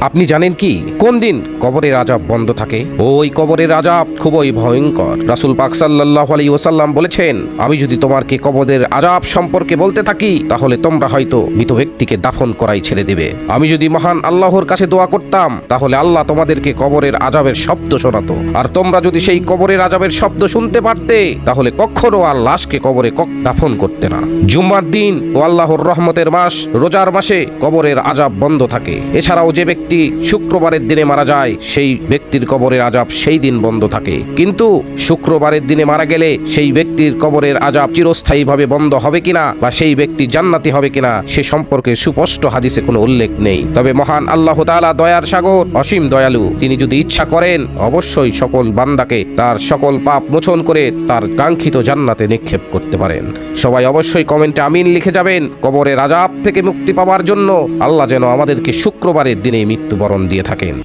আপনি জানেন কি? কোন দিন কবরের আজাব বন্ধ থাকে? ওই কবরের আজাব খুবই ভয়ঙ্কর। রাসুল পাক সাল্লাহ আলী ওসাল্লাম বলেছেন, আমি যদি তোমারকে কবরের আজাব সম্পর্কে বলতে থাকি, তাহলে তোমরা হয়তো মৃত ব্যক্তিকে দাফন করাই ছেড়ে দেবে। আমি যদি মহান আল্লাহর কাছে দোয়া করতাম, তাহলে আল্লাহ তোমাদেরকে কবরের আজাবের শব্দ শোনাতো। আর তোমরা যদি সেই কবরের আজাবের শব্দ শুনতে পারতে, তাহলে কখনো আর লাশকে কবরে দাফন করতে না। জুম্মার দিন ও আল্লাহর রহমতের মাস, রোজার মাসে কবরের আজাব বন্ধ থাকে। এছাড়াও যে ব্যক্তি শুক্রবারের দিনে মারা যায়, সেই ব্যক্তির কবরের আজাব সেই দিন বন্ধ থাকে। কিন্তু শুক্রবারের দিনে মারা গেলে সেই ব্যক্তির কবরের আজাব চিরস্থায়ীভাবে বন্ধ হবে কিনা বা সেই ব্যক্তি জান্নাতি হবে কিনা, সে সম্পর্কে সুস্পষ্ট হাদিসে কোনো উল্লেখ নেই। তবে মহান আল্লাহ তাআলা দয়ার সাগর, অসীম দয়ালু, তিনি যদি ইচ্ছা করেন, অবশ্যই সকল বান্দাকে তার সকল পাপ মোচন করে তার কাঙ্ক্ষিত জান্নাতে নিক্ষেপ করতে পারেন। সবাই অবশ্যই কমেন্টে আমিন লিখে যাবেন, কবরের আজাব থেকে মুক্তি পাওয়ার জন্য। আল্লাহ যেন আমাদেরকে শুক্রবারের দিনে মৃত্যুবরণ দিয়ে থাকেন।